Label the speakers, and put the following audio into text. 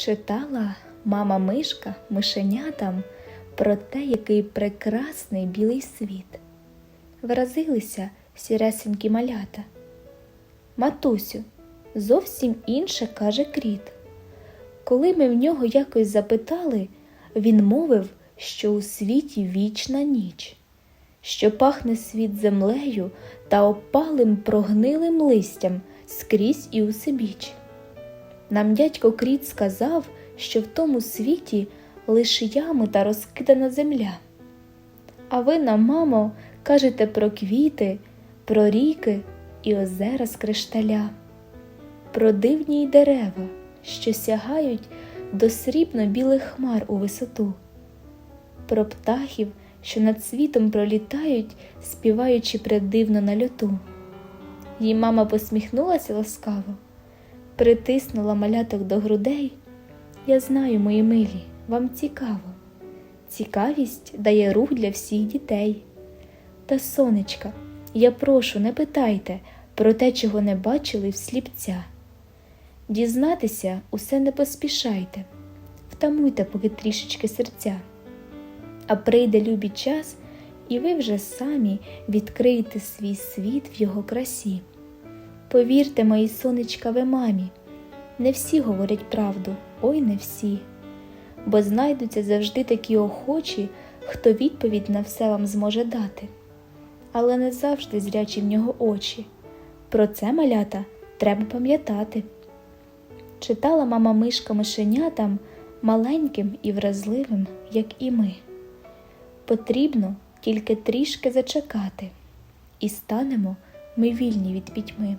Speaker 1: Читала мама мишка мишенятам про те, який прекрасний білий світ. Вразилися сіресенькі малята. Матусю, зовсім інше каже кріт. Коли ми в нього якось запитали, він мовив, що у світі вічна ніч, що пахне світ землею та опалим прогнилим листям скрізь і усебіч. Нам дядько Кріт сказав, що в тому світі лише ями та розкидана земля. А ви нам, мамо, кажете про квіти, про ріки і озера з кришталя, про дивні й дерева, що сягають до срібно-білих хмар у висоту, про птахів, що над світом пролітають, співаючи преддивно на льоту. Їй мама посміхнулася ласкаво, притиснула маляток до грудей. Я знаю, мої милі, вам цікаво. Цікавість дає рух для всіх дітей. Та, сонечка, я прошу, не питайте про те, чого не бачили в сліпця. Дізнатися усе не поспішайте, втамуйте поки трішечки серця. А прийде любий час, і ви вже самі відкриєте свій світ в його красі. Повірте, мої сонечкаве мамі, не всі говорять правду, ой не всі, бо знайдуться завжди такі охочі, хто відповідь на все вам зможе дати. Але не завжди зрячі в нього очі. Про це малята треба пам'ятати. Читала мама мишка мишенятам маленьким і вразливим, як і ми. Потрібно тільки трішки зачекати, і станемо ми вільні від пітьми.